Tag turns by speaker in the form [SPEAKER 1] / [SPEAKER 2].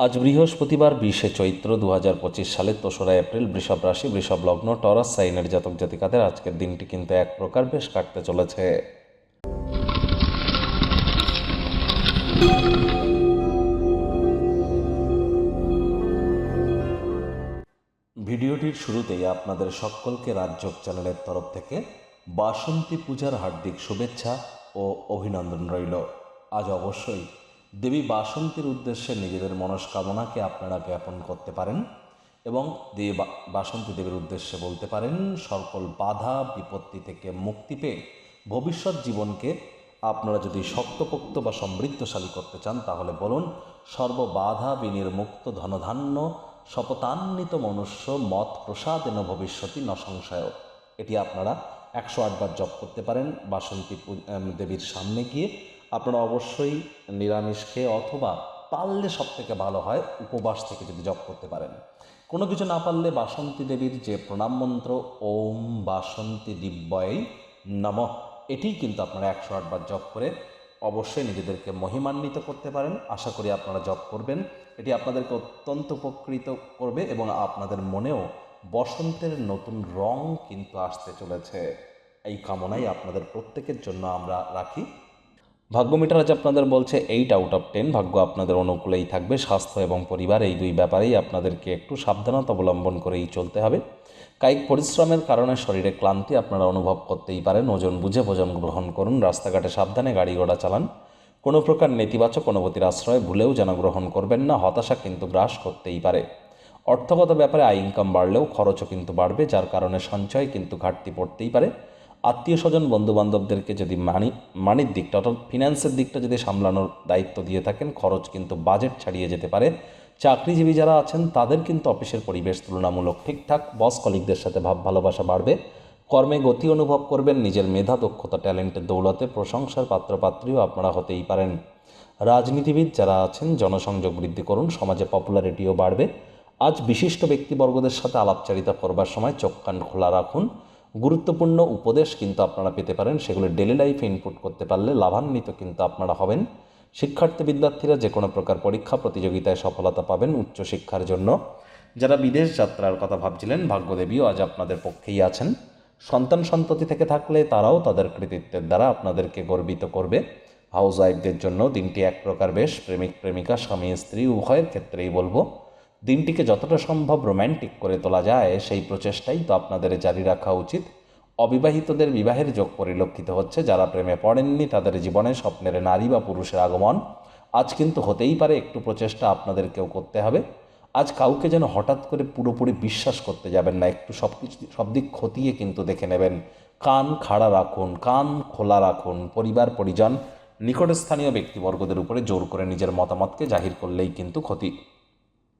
[SPEAKER 1] আজ বৃহস্পতিবার বিশে চৈত্র দু হাজার পঁচিশ সালের দোসরা এপ্রিল বৃষভ রাশি, বৃষভ লগ্ন, টরাস, সাইনের জাতক জাতিকাদের আজকের দিনটি কিন্তু এক প্রকার বেশ কাটতে চলেছে। ভিডিওটির শুরুতেই আপনাদের সকলকে রাজ্যক চ্যানেলের তরফ থেকে বাসন্তী পূজার হার্দিক শুভেচ্ছা ও অভিনন্দন রইল। আজ অবশ্যই দেবী বাসন্তীর উদ্দেশ্যে নিজেদের মনস্কামনাকে আপনারা জ্ঞাপন করতে পারেন এবং দেবী বাসন্তী দেবীর উদ্দেশ্যে বলতে পারেন, সকল বাধা বিপত্তি থেকে মুক্তি পেয়ে ভবিষ্যৎ জীবনকে আপনারা যদি শক্তপোক্ত বা সমৃদ্ধশালী করতে চান, তাহলে বলুন, সর্ববাধা বিনির্মুক্ত ধনধান্য শপথান্বিত মনুষ্য মত প্রসাদেন ভবিষ্যতি ন সংশয়। এটি আপনারা একশো আটবার জপ করতে পারেন, বাসন্তী দেবীর সামনে গিয়ে আপনারা অবশ্যই নিরামিষ খেয়ে অথবা পারলে সব থেকে ভালো হয় উপবাস থেকে যদি জপ করতে পারেন। কোনো কিছু না পারলে বাসন্তী দেবীর যে প্রণাম মন্ত্র, ওম বাসন্তী দিব্যয় নম এটি কিন্তু আপনারা একশো আটবার জপ করে অবশ্যই নিজেদেরকে মহিমান্বিত করতে পারেন। আশা করি আপনারা জপ করবেন। এটি আপনাদেরকে অত্যন্ত উপকৃত করবে এবং আপনাদের মনেও বসন্তের নতুন রং কিন্তু আসতে চলেছে। এই কামনাই আপনাদের প্রত্যেকের জন্য আমরা রাখি। ভাগ্য মিটার আজ আপনাদের বলছে এইট আউট অফ টেন ভাগ্য আপনাদের অনুকূলেই থাকবে, স্বাস্থ্য এবং পরিবার এই দুই ব্যাপারেই আপনাদেরকে একটু সাবধানতা অবলম্বন করেই চলতে হবে। কায়িক পরিশ্রমের কারণে শরীরে ক্লান্তি আপনারা অনুভব করতেই পারেন, ওজন বুঝে ভোজন গ্রহণ করুন, রাস্তাঘাটে সাবধানে গাড়ি ঘোড়া চালান। কোনো প্রকার নেতিবাচক অনুভূতির আশ্রয় ভুলেও যেন গ্রহণ করবেন না, হতাশা কিন্তু গ্রাস করতেই পারে। অর্থগত ব্যাপারে আয় ইনকাম বাড়লেও খরচও কিন্তু বাড়বে, যার কারণে সঞ্চয় কিন্তু ঘাটতি পড়তেই পারে। আত্মীয় স্বজন বন্ধু বান্ধবদেরকে যদি মানি, মানির দিকটা অর্থাৎ ফিন্যান্সের দিকটা যদি সামলানোর দায়িত্ব দিয়ে থাকেন, খরচ কিন্তু বাজেট ছাড়িয়ে যেতে পারে। চাকরিজীবী যারা আছেন, তাদের কিন্তু অফিসের পরিবেশ তুলনামূলক ঠিকঠাক বস কলিগদের সাথে ভাব ভালোবাসা বাড়বে। কর্মে গতি অনুভব করবেন, নিজের মেধা, দক্ষতা, ট্যালেন্টের দৌলতে প্রশংসার পাত্রপাত্রীও আপনারা হতেই পারেন। রাজনীতিবিদ যারা আছেন, জনসংযোগ বৃদ্ধি করুন, সমাজে পপুলারিটিও বাড়বে। আজ বিশিষ্ট ব্যক্তিবর্গদের সাথে আলাপচারিতা করবার সময় চোখ কান খোলা রাখুন। গুরুত্বপূর্ণ উপদেশ কিন্তু আপনারা পেতে পারেন। সেগুলো ডেলি লাইফে ইনপুট করতে পারলে লাভান্বিত কিন্তু আপনারা হবেন। শিক্ষার্থী বিদ্যার্থীরা যে কোনো প্রকার পরীক্ষা, প্রতিযোগিতায় সফলতা পাবেন উচ্চশিক্ষার জন্য। যারা বিদেশ যাত্রার কথা ভাবছিলেন, ভাগ্যদেবীও আজ আপনাদের পক্ষেই আছেন। সন্তান সন্ততি থেকে থাকলে তারাও তাদের কৃতিত্বের দ্বারা আপনাদেরকে গর্বিত করবে। হাউস ওয়াইফদের জন্য দিনটি এক প্রকার বেশ প্রেমিক প্রেমিকা স্বামী স্ত্রী উভয়ের ক্ষেত্রেই বলব। দিনটিকে যতটা সম্ভব রোম্যান্টিক করে তোলা যায়, সেই প্রচেষ্টাই তো আপনাদের জারি রাখা উচিত। অবিবাহিতদের বিবাহের যোগ পরিলক্ষিত হচ্ছে, যারা প্রেমে পড়েননি, তাদের জীবনে স্বপ্নের নারী বা পুরুষের আগমন। আজ কিন্তু হতেই পারে, একটু প্রচেষ্টা আপনাদেরকেও করতে হবে। আজ কাউকে যেন হঠাৎ করে পুরোপুরি বিশ্বাস করতে যাবেন না, একটু সব কিছু সব দিক খতিয়ে কিন্তু দেখে নেবেন। কান খাড়া রাখুন, কান খোলা রাখুন, পরিবার, পরিজন, নিকটস্থানীয় ব্যক্তিবর্গদের উপরে জোর করে নিজের মতামতকে জাহির করলেই কিন্তু ক্ষতি।